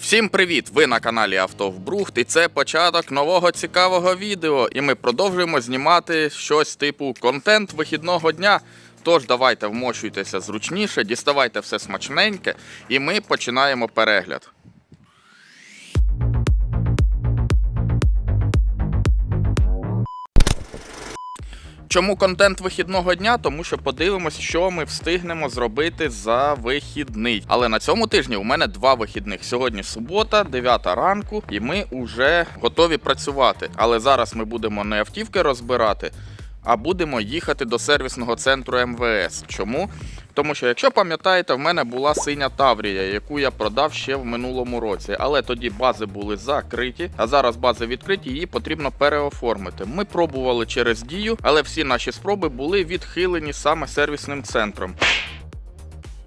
Всім привіт! Ви на каналі Автовбрухт і це початок нового цікавого відео. І ми продовжуємо знімати щось типу контент вихідного дня. Тож давайте вмощуйтеся зручніше, діставайте все смачненьке, і ми починаємо перегляд. Чому контент вихідного дня? Тому що подивимось, що ми встигнемо зробити за вихідний. Але на цьому тижні у мене два вихідних. Сьогодні субота, 9 ранку, і ми вже готові працювати. Але зараз ми будемо не автівки розбирати, а будемо їхати до сервісного центру МВС. Чому? Тому що, якщо пам'ятаєте, в мене була синя Таврія, яку я продав ще в минулому році. Але тоді бази були закриті, а зараз бази відкриті, її потрібно переоформити. Ми пробували через дію, але всі наші спроби були відхилені саме сервісним центром.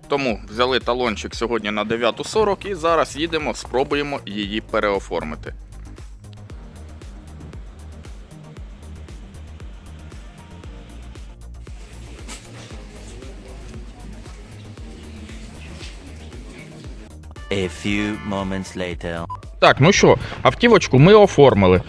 Тому взяли талончик сьогодні на 9.40 і зараз їдемо, спробуємо її переоформити. A few moments later. Так, ну що, автівочку ми оформили.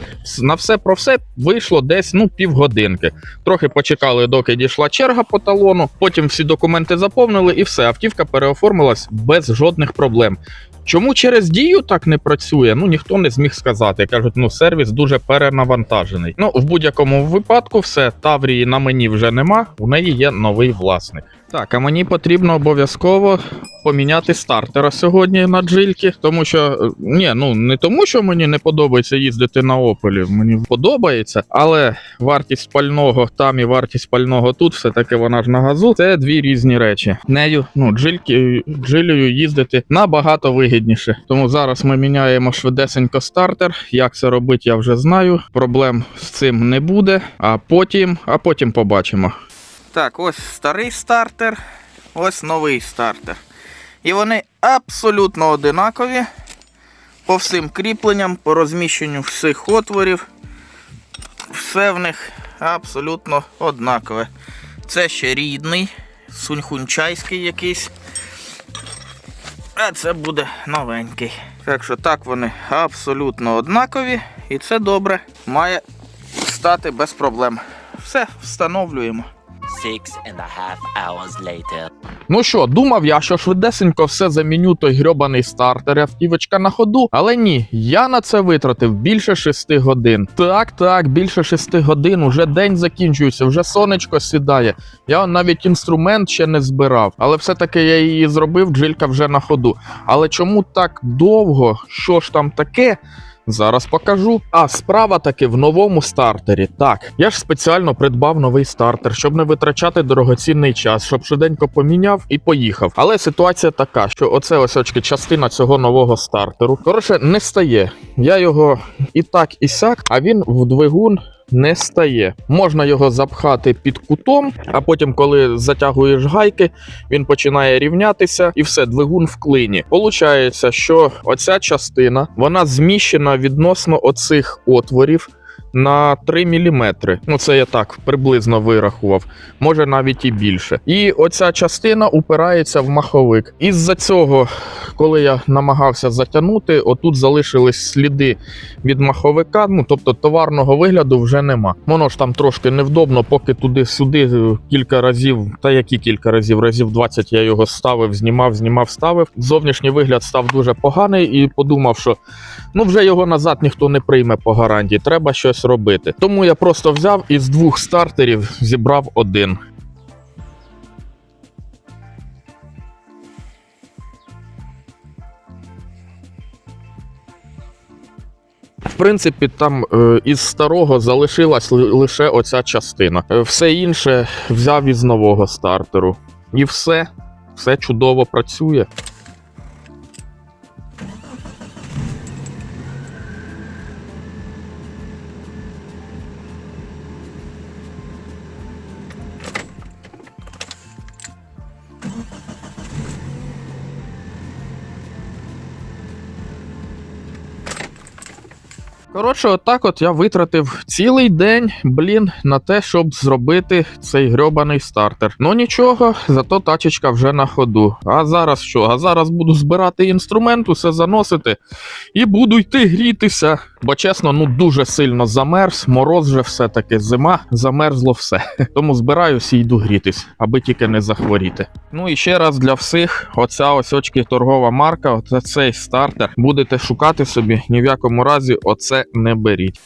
На все про все вийшло десь ну півгодинки. Трохи почекали, доки дійшла черга по талону. Потім всі документи заповнили і все. Автівка переоформилась без жодних проблем. Чому через дію так не працює? Ну ніхто не зміг сказати. Кажуть, ну сервіс дуже перенавантажений. Ну в будь-якому випадку, все Таврії на мені вже нема. У неї є новий власник. Так, а мені потрібно обов'язково поміняти стартера сьогодні на джильки, тому що е, ні, ну не тому, що мені не подобається їздити на Опелі. Мені подобається, але вартість пального там і вартість пального тут, все таки вона ж на газу. Це дві різні речі. Нею, ну джильки, джилею їздити набагато вигідніше. Тому зараз ми міняємо швидесенько стартер. Як це робити, я вже знаю. Проблем з цим не буде. А потім, а потім побачимо. Так, ось старий стартер, ось новий стартер. І вони абсолютно одинакові по всім кріпленням, по розміщенню всіх отворів. Все в них абсолютно однакове. Це ще рідний, суньхунчайський якийсь. А це буде новенький. Так що так вони абсолютно однакові, і це добре. Має стати без проблем. Все, встановлюємо. Six and a half hours later. Ну що, думав я, що швидесенько все заміню той грьобаний стартер, автівочка на ходу. Але ні, я на це витратив більше шести годин. Так, так, більше шести годин. Уже день закінчується, вже сонечко сідає. Я навіть інструмент ще не збирав, але все-таки я її зробив, джилька вже на ходу. Але чому так довго? Що ж там таке? Зараз покажу. А справа таки в новому стартері. Так, я ж спеціально придбав новий стартер, щоб не витрачати дорогоцінний час, щоб швиденько поміняв і поїхав. Але ситуація така, що оце ось очки частина цього нового стартеру. Коротше, не стає. Я його і так, і сяк, а він в двигун. Не стає. Можна його запхати під кутом, а потім, коли затягуєш гайки, він починає рівнятися і все, двигун в клині. Получається, що оця частина вона зміщена відносно оцих отворів. На 3 мм. Ну, це я так приблизно вирахував, може навіть і більше. І оця частина упирається в маховик. Із-за цього, коли я намагався затягнути, отут залишились сліди від маховика. Ну тобто товарного вигляду вже нема. Воно ж там трошки невдобно, поки туди-сюди кілька разів, та які кілька разів, разів 20 я його ставив, знімав, знімав, ставив. Зовнішній вигляд став дуже поганий і подумав, що ну вже його назад ніхто не прийме по гарантії. Треба щось робити. Тому я просто взяв і з двох стартерів зібрав один. В принципі, там е, із старого залишилась ли- лише оця частина. Е, все інше взяв із нового стартеру. І все, все чудово працює. Коротше, отак от я витратив цілий день, блін, на те, щоб зробити цей грьобаний стартер. Ну нічого, зато тачечка вже на ходу. А зараз що? А зараз буду збирати інструмент, усе заносити і буду йти грітися. Бо чесно, ну дуже сильно замерз, мороз же все-таки зима, замерзло все. Тому збираюсь і йду грітись, аби тільки не захворіти. Ну і ще раз для всіх: оця ось очки торгова марка, оце цей стартер. Будете шукати собі, ні в якому разі оце не беріть.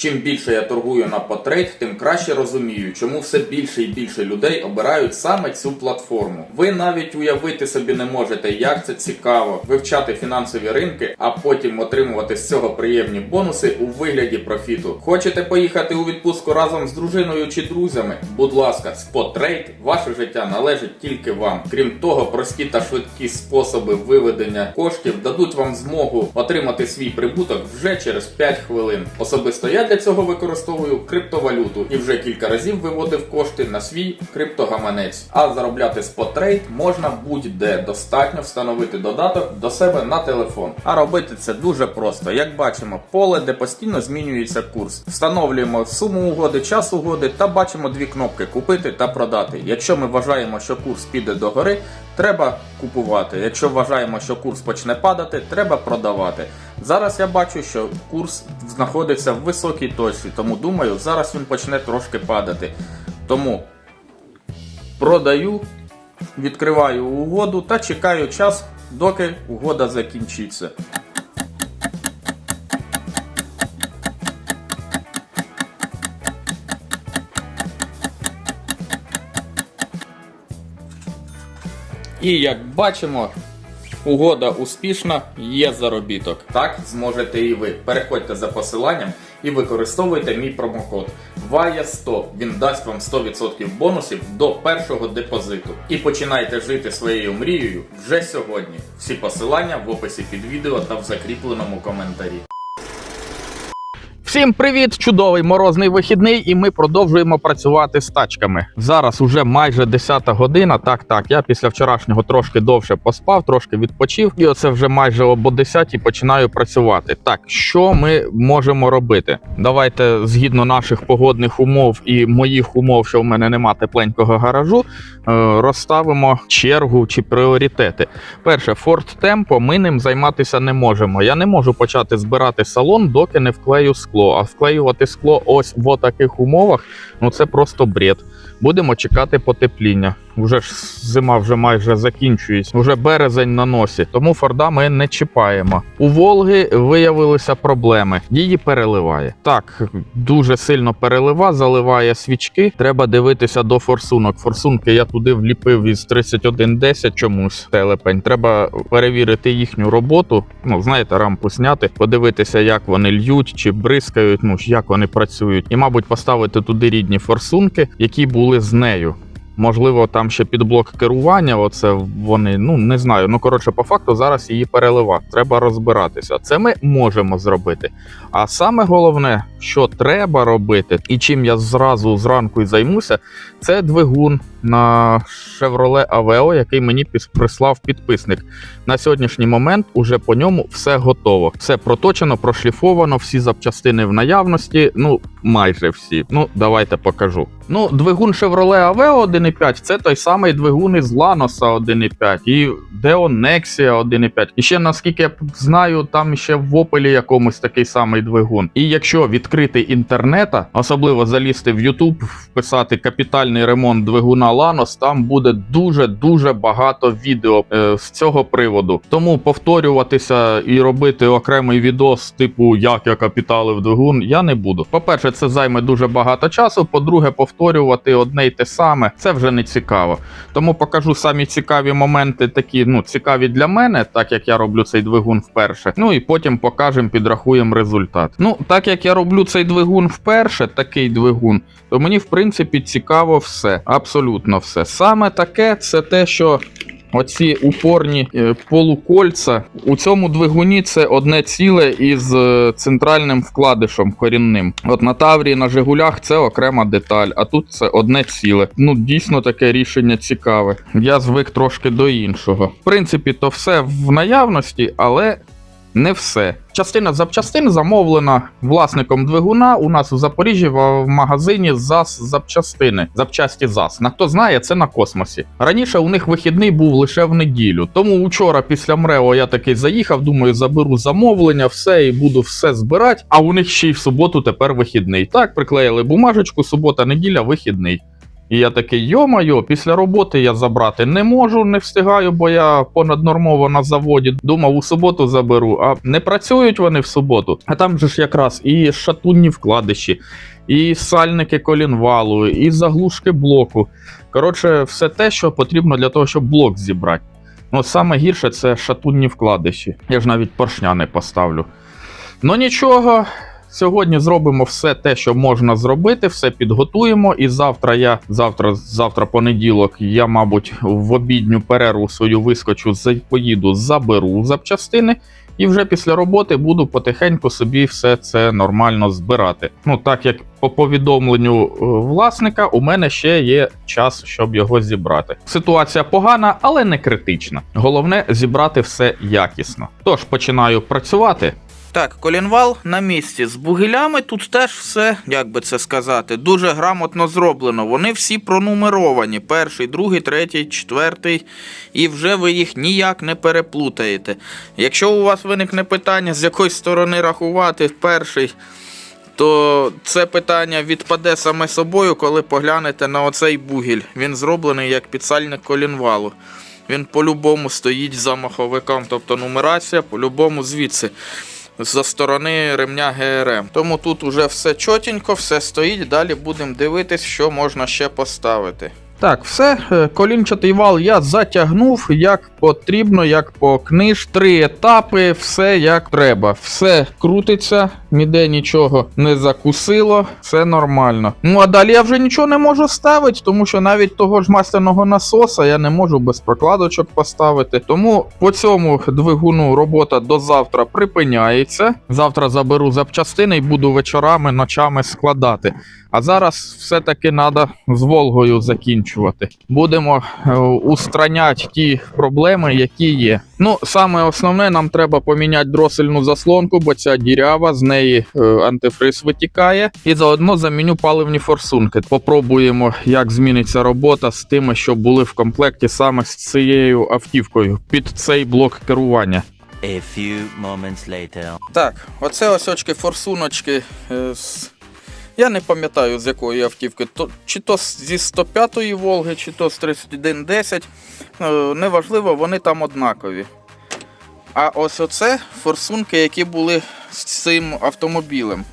Чим більше я торгую на потрейд, тим краще розумію, чому все більше і більше людей обирають саме цю платформу. Ви навіть уявити собі не можете, як це цікаво вивчати фінансові ринки, а потім отримувати з цього приємні бонуси у вигляді профіту. Хочете поїхати у відпустку разом з дружиною чи друзями? Будь ласка, споттрейд, ваше життя належить тільки вам. Крім того, прості та швидкі способи виведення коштів дадуть вам змогу отримати свій прибуток вже через 5 хвилин. Особисто я для цього використовую криптовалюту і вже кілька разів виводив кошти на свій криптогаманець. А заробляти споттрейд можна будь-де. Достатньо встановити додаток до себе на телефон. А робити це дуже просто. Як бачимо, поле, де постійно змінюється курс. Встановлюємо суму угоди, час угоди та бачимо дві кнопки купити та продати. Якщо ми вважаємо, що курс піде догори, треба купувати. Якщо вважаємо, що курс почне падати, треба продавати. Зараз я бачу, що курс знаходиться в високій точці, тому думаю, зараз він почне трошки падати. Тому продаю, відкриваю угоду та чекаю час, доки угода закінчиться. І як бачимо, угода успішна, є заробіток. Так зможете і ви. Переходьте за посиланням і використовуйте мій промокод VAIA100. Він дасть вам 100% бонусів до першого депозиту. І починайте жити своєю мрією вже сьогодні. Всі посилання в описі під відео та в закріпленому коментарі. Всім привіт! Чудовий морозний вихідний, і ми продовжуємо працювати з тачками. Зараз уже майже 10 година. Так, так, я після вчорашнього трошки довше поспав, трошки відпочив, і оце вже майже об 10 починаю працювати. Так, що ми можемо робити? Давайте згідно наших погодних умов і моїх умов, що в мене нема тепленького гаражу, е, розставимо чергу чи пріоритети. Перше, Tempo ми ним займатися не можемо. Я не можу почати збирати салон, доки не вклею скло. А вклеювати скло ось в таких умовах, ну це просто бред. Будемо чекати потепління. Уже ж зима вже майже закінчується, вже березень на носі, тому Форда ми не чіпаємо. У Волги виявилися проблеми. Її переливає. Так, дуже сильно перелива, заливає свічки. Треба дивитися до форсунок. Форсунки я туди вліпив із 3110 чомусь телепень. Треба перевірити їхню роботу. Ну, знаєте, рампу зняти, подивитися, як вони льють чи бризкають, ну як вони працюють, і, мабуть, поставити туди рідні форсунки, які були з нею. Можливо, там ще під блок керування. Оце вони ну не знаю. Ну коротше, по факту зараз її перелива. Треба розбиратися. Це ми можемо зробити. А саме головне, що треба робити, і чим я зразу зранку і займуся, це двигун на Chevrolet Aveo, який мені прислав підписник. На сьогоднішній момент уже по ньому все готово. Все проточено, прошліфовано, всі запчастини в наявності. Ну, майже всі. Ну, давайте покажу. Ну, двигун Chevrolet Aveo 1.5 це той самий двигун із Lanos 1.5 і Deon Nexia 1.5. І ще наскільки я знаю, там ще в Opel якомусь такий самий двигун. І якщо відкрити інтернета, особливо залізти в YouTube, вписати капітальний ремонт двигуна Lanos, там буде дуже дуже багато відео е, з цього приводу. Тому повторюватися і робити окремий відос, типу як я капіталив двигун, я не буду. По-перше, це займе дуже багато часу. По-друге, повторювати одне й те саме це вже не цікаво. Тому покажу самі цікаві моменти, такі ну цікаві для мене, так як я роблю цей двигун вперше. Ну і потім покажемо, підрахуємо результат. Ну, так як я роблю цей двигун вперше, такий двигун, то мені в принципі цікаво все, абсолютно все. Саме таке це те, що. Оці упорні е, полукольця у цьому двигуні це одне ціле із е, центральним вкладишем корінним. От на Таврії на Жигулях це окрема деталь, а тут це одне ціле. Ну дійсно таке рішення цікаве. Я звик трошки до іншого. В принципі, то все в наявності, але Не все. Частина запчастин замовлена власником двигуна у нас у Запоріжжі в магазині ЗАЗ запчастини. Запчасті ЗАЗ. На хто знає, це на космосі. Раніше у них вихідний був лише в неділю. Тому вчора після МРЕО я такий заїхав, думаю, заберу замовлення, все і буду все збирати. А у них ще й в суботу тепер вихідний. Так, приклеїли бумажечку, субота, неділя, вихідний. І я такий, йо-майо, після роботи я забрати не можу, не встигаю, бо я понаднормово на заводі. Думав, у суботу заберу, а не працюють вони в суботу. А там же ж якраз і шатунні вкладиші, і сальники колінвалу, і заглушки блоку. Коротше, все те, що потрібно для того, щоб блок зібрати. Ну, саме гірше це шатунні вкладиші. Я ж навіть поршня не поставлю. Ну нічого, Сьогодні зробимо все те, що можна зробити, все підготуємо. І завтра я, завтра, завтра понеділок, я, мабуть, в обідню перерву свою вискочу, поїду, заберу запчастини. І вже після роботи буду потихеньку собі все це нормально збирати. Ну, так як по повідомленню е, власника, у мене ще є час, щоб його зібрати. Ситуація погана, але не критична. Головне зібрати все якісно. Тож починаю працювати. Так, колінвал на місці. З бугелями тут теж все, як би це сказати, дуже грамотно зроблено. Вони всі пронумеровані: перший, другий, третій, четвертий, і вже ви їх ніяк не переплутаєте. Якщо у вас виникне питання, з якої сторони рахувати перший, то це питання відпаде саме собою, коли поглянете на оцей бугіль. Він зроблений як підсальник колінвалу. Він по-любому стоїть за маховиком, тобто нумерація по-любому звідси за сторони ремня ГРМ. Тому тут уже все чотенько, все стоїть. Далі будемо дивитись, що можна ще поставити. Так, все, е, колінчатий вал я затягнув як потрібно, як по книж. Три етапи, все як треба. Все крутиться, ніде нічого не закусило, все нормально. Ну а далі я вже нічого не можу ставити, тому що навіть того ж масляного насоса я не можу без прокладочок поставити. Тому по цьому двигуну робота до завтра припиняється. Завтра заберу запчастини і буду вечорами, ночами складати. А зараз все-таки треба з Волгою закінчувати. Будемо е, устраняти ті проблеми, які є. Ну, саме основне, нам треба поміняти дросельну заслонку, бо ця дірява, з неї е, антифриз витікає. І заодно заміню паливні форсунки. Попробуємо, як зміниться робота з тими, що були в комплекті саме з цією автівкою під цей блок керування. A few moments later. Так, оце ось очки форсуночки. е, з... Я не пам'ятаю з якої автівки. То, чи то зі 105-ї Волги, чи то з 3110. Е, Неважливо, вони там однакові. А ось оце форсунки, які були з цим автомобілем.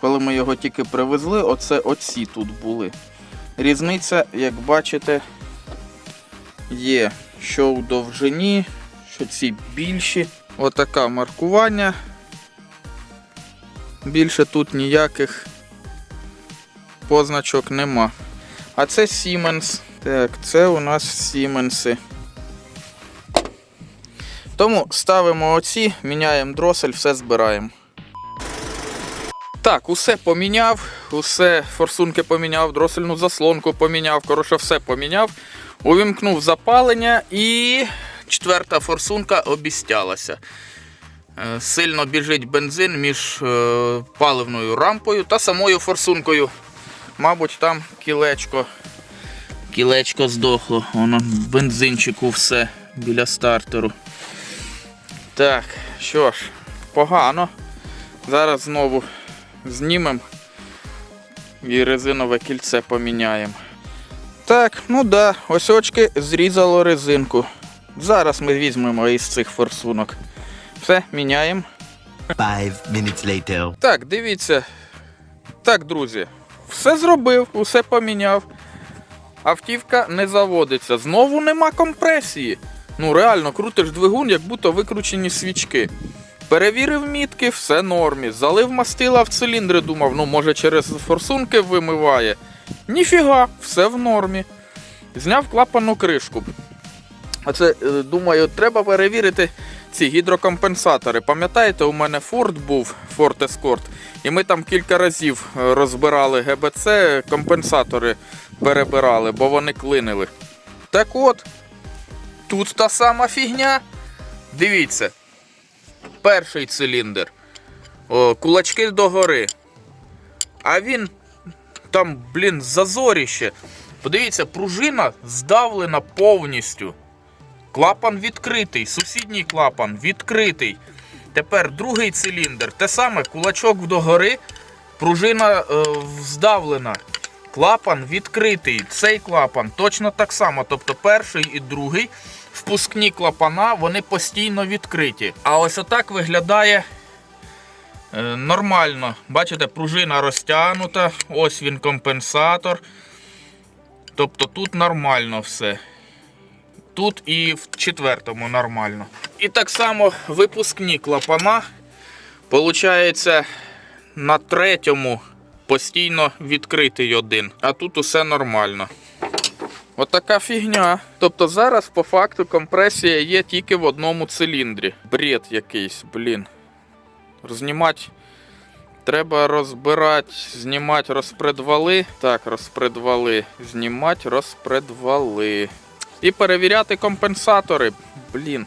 Коли ми його тільки привезли, оце оці тут були. Різниця, як бачите, є що у довжині, що ці більші. Отака маркування. Більше тут ніяких позначок нема. А це Siemens. Так, це у нас Siemens. Тому ставимо оці, міняємо дросель, все збираємо. Так, усе поміняв, усе форсунки поміняв, дросельну заслонку поміняв, коротше, все поміняв. Увімкнув запалення і четверта форсунка обістялася. Е, Сильно біжить бензин між е, паливною рампою та самою форсункою. Мабуть, там кілечко. Кілечко здохло. Воно в бензинчику все біля стартеру. Так, що ж, погано. Зараз знову знімемо і резинове кільце поміняємо. Так, ну да, ось очки зрізало резинку. Зараз ми візьмемо із цих форсунок. Все, міняємо. Five minutes later. Так, дивіться. Так, друзі, все зробив, усе поміняв. Автівка не заводиться. Знову нема компресії. Ну, реально, крутиш двигун, як будто викручені свічки. Перевірив мітки, все нормі. Залив мастила в циліндри, думав, ну може через форсунки вимиває. Ніфіга, все в нормі. Зняв клапану кришку. Оце, е, думаю, треба перевірити ці гідрокомпенсатори. Пам'ятаєте, у мене Ford був Ford Escort, і ми там кілька разів е, розбирали ГБЦ, компенсатори перебирали, бо вони клинили. Так от, тут та сама фігня. Дивіться. перший циліндр. О, кулачки догори. А він там, блін, зазоріще. Подивіться, пружина здавлена повністю. Клапан відкритий, сусідній клапан відкритий. Тепер другий циліндр. Те саме, кулачок догори, пружина е, здавлена. Клапан відкритий. Цей клапан точно так само. Тобто перший і другий впускні клапана вони постійно відкриті. А ось отак виглядає е, нормально. Бачите, пружина розтягнута, ось він компенсатор. Тобто тут нормально все. Тут і в четвертому нормально. І так само випускні клапана. Получається, на третьому постійно відкритий один. А тут усе нормально. Отака фігня. Тобто зараз по факту компресія є тільки в одному циліндрі. Бред якийсь, блін. Знімати. Треба розбирати, знімати розпредвали. Так, розпредвали. Знімати розпредвали. І перевіряти компенсатори. Блін.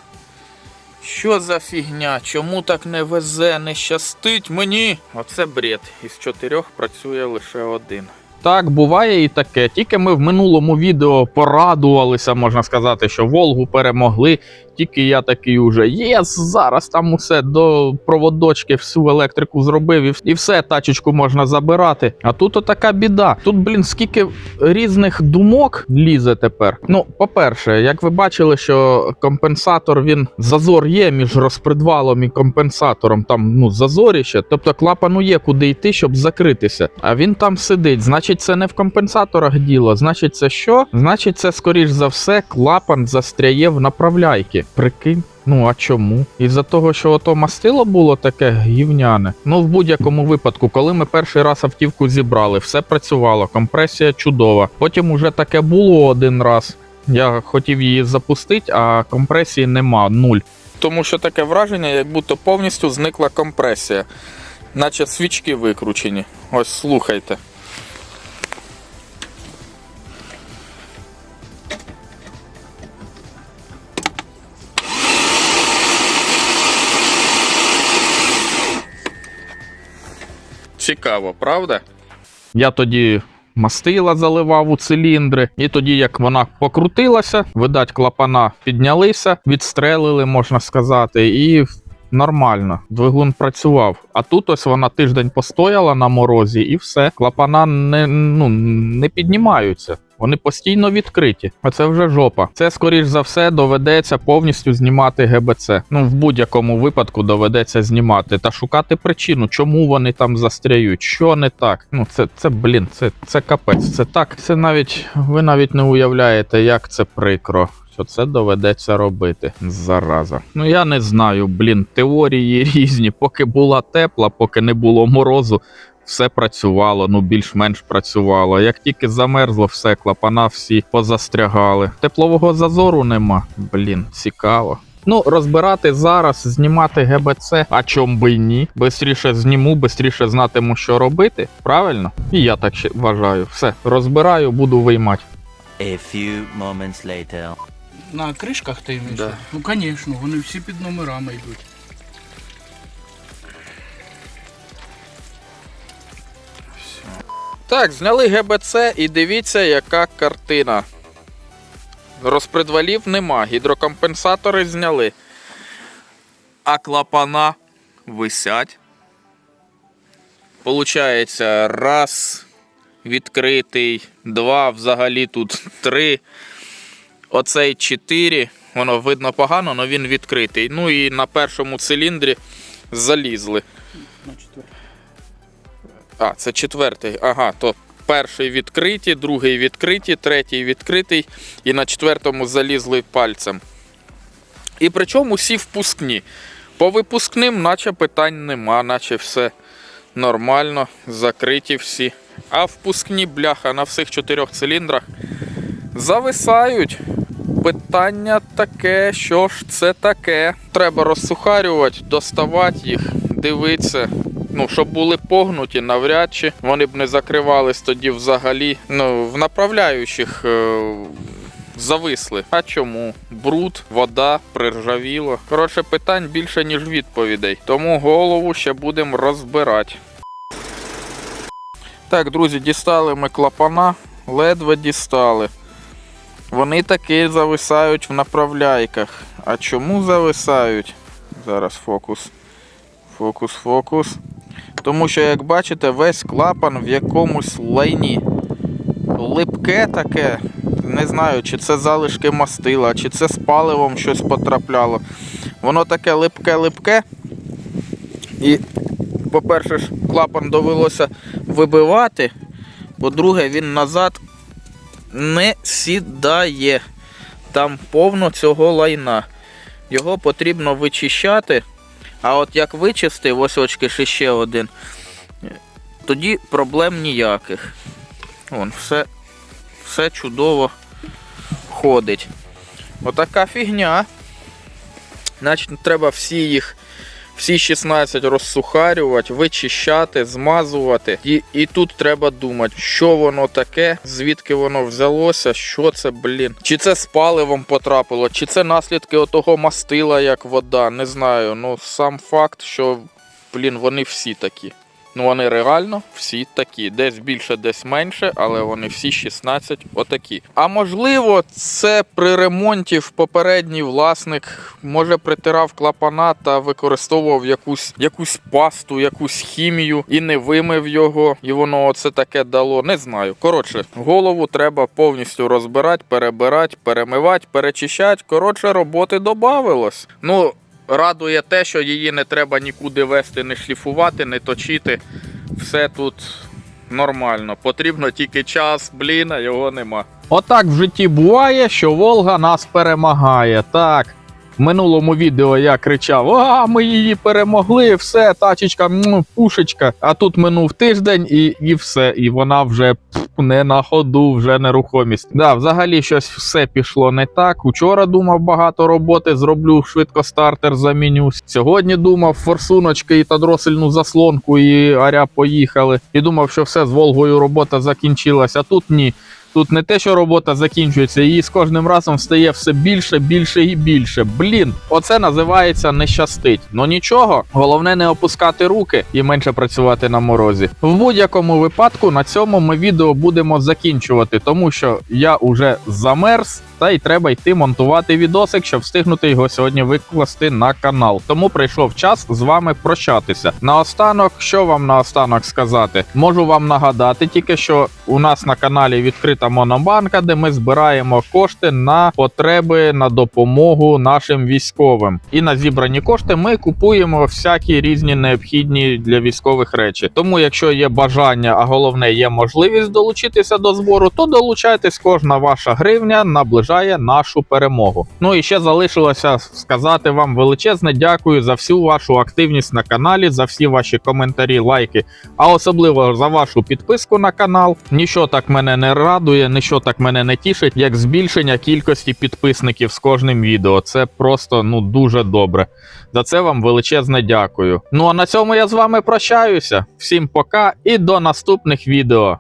Що за фігня? Чому так не везе, не щастить мені? Оце бред. Із чотирьох працює лише один. Так, буває і таке. Тільки ми в минулому відео порадувалися, можна сказати, що Волгу перемогли. Тільки я такий уже єс, зараз там усе до проводочки всю електрику зробив і, все, тачечку можна забирати. А тут отака біда. Тут, блін, скільки різних думок лізе тепер. Ну, по-перше, як ви бачили, що компенсатор він зазор є між розпредвалом і компенсатором. Там ну зазоріще, тобто клапану є куди йти, щоб закритися. А він там сидить. Значить, це не в компенсаторах діло. Значить, це що? Значить, це скоріш за все клапан застряє в направляйки. Прикинь. Ну а чому? Із-за того, що ото мастило було таке гівняне. Ну, в будь-якому випадку, коли ми перший раз автівку зібрали, все працювало, компресія чудова. Потім уже таке було один раз. Я хотів її запустити, а компресії нема, нуль. Тому що таке враження, як будто повністю зникла компресія. Наче свічки викручені. Ось слухайте. Цікаво, правда? Я тоді мастила заливав у циліндри, і тоді, як вона покрутилася, видать, клапана піднялися, відстрелили, можна сказати, і нормально. Двигун працював. А тут ось вона тиждень постояла на морозі, і все. Клапана не, ну, не піднімаються. Вони постійно відкриті. А це вже жопа. Це, скоріш за все, доведеться повністю знімати ГБЦ. Ну, в будь-якому випадку доведеться знімати та шукати причину, чому вони там застряють, що не так. Ну, це, це блін, це, це капець. Це так. Це навіть ви навіть не уявляєте, як це прикро. Що це доведеться робити зараза. Ну я не знаю, блін, теорії різні. Поки була тепла, поки не було морозу, все працювало, ну більш-менш працювало. Як тільки замерзло, все, клапана всі позастрягали. Теплового зазору нема. Блін, цікаво. Ну, розбирати зараз, знімати ГБЦ, а чом би й ні. Бистріше зніму, бистріше знатиму, що робити. Правильно? І я так ще вважаю. Все, розбираю, буду виймати. A few moments later. На кришках ти? Да. Ну, звісно, вони всі під номерами йдуть. Так, зняли ГБЦ і дивіться, яка картина. Розпредвалів нема, гідрокомпенсатори зняли. А клапана висять. Получається, раз відкритий, два, взагалі тут три. Оцей чотири. Воно видно погано, але він відкритий. Ну і на першому циліндрі залізли. На четвертий. А, це четвертий. Ага, то перший відкриті, другий відкриті, третій відкритий і на четвертому залізли пальцем. І причому всі впускні. По випускним, наче питань нема, наче все нормально, закриті всі. А впускні бляха на всіх чотирьох циліндрах зависають. Питання таке, що ж це таке. Треба розсухарювати, доставати їх, дивитися. Ну, щоб були погнуті, навряд чи вони б не закривались тоді взагалі. Ну, в направляючих е, зависли. А чому? Бруд, вода, приржавіло. Коротше, питань більше, ніж відповідей. Тому голову ще будемо розбирати. Так, друзі, дістали ми клапана, ледве дістали. Вони таки зависають в направляйках. А чому зависають? Зараз фокус. Фокус, фокус. Тому що, як бачите, весь клапан в якомусь лайні. Липке таке. Не знаю, чи це залишки мастила, чи це з паливом щось потрапляло. Воно таке липке-липке. І, по-перше, клапан довелося вибивати. По-друге, він назад не сідає. Там повно цього лайна. Його потрібно вичищати. А от як вичистив, ось очки ще один, тоді проблем ніяких. Вон, все, все чудово ходить. Отака фігня. Значить, треба всі їх, всі 16 розсухарювати, вичищати, змазувати. І, і тут треба думати, що воно таке, звідки воно взялося, що це, блін. Чи це з паливом потрапило, чи це наслідки отого мастила, як вода. Не знаю. Ну сам факт, що, блін, вони всі такі. Ну, вони реально всі такі. Десь більше, десь менше, але вони всі 16 отакі. А можливо, це при ремонті в попередній власник може притирав клапана та використовував якусь, якусь пасту, якусь хімію і не вимив його, і воно оце таке дало. Не знаю. Коротше, голову треба повністю розбирати, перебирати, перемивати, перечищати. Коротше, роботи додавилось. Ну. Радує те, що її не треба нікуди вести, не шліфувати, не точити. Все тут нормально. Потрібно тільки час, блін, а його нема. Отак в житті буває, що Волга нас перемагає. Так. В минулому відео я кричав: А, ми її перемогли, все, тачечка, пушечка. А тут минув тиждень і, і все. І вона вже пф, не на ходу, вже нерухомість. Да, взагалі щось все пішло не так. Учора думав багато роботи, зроблю швидко стартер, заміню. Сьогодні думав форсуночки і та дросельну заслонку, і аря поїхали. І думав, що все з Волгою робота закінчилася. А тут ні. Тут не те, що робота закінчується, її з кожним разом стає все більше, більше і більше. Блін, оце називається не щастить. Ну нічого, головне не опускати руки і менше працювати на морозі. В будь-якому випадку на цьому ми відео будемо закінчувати, тому що я уже замерз. Та й треба йти монтувати відосик, щоб встигнути його сьогодні викласти на канал. Тому прийшов час з вами прощатися. Наостанок, що вам наостанок сказати? Можу вам нагадати тільки, що у нас на каналі відкрита монобанка, де ми збираємо кошти на потреби на допомогу нашим військовим. І на зібрані кошти ми купуємо всякі різні необхідні для військових речі. Тому, якщо є бажання, а головне є можливість долучитися до збору, то долучайтесь, кожна ваша гривня наближає нашу перемогу. Ну і ще залишилося сказати вам величезне дякую за всю вашу активність на каналі, за всі ваші коментарі, лайки, а особливо за вашу підписку на канал. Ніщо так мене не радує, ніщо так мене не тішить, як збільшення кількості підписників з кожним відео. Це просто ну дуже добре. За це вам величезне дякую. Ну а на цьому я з вами прощаюся. Всім пока і до наступних відео.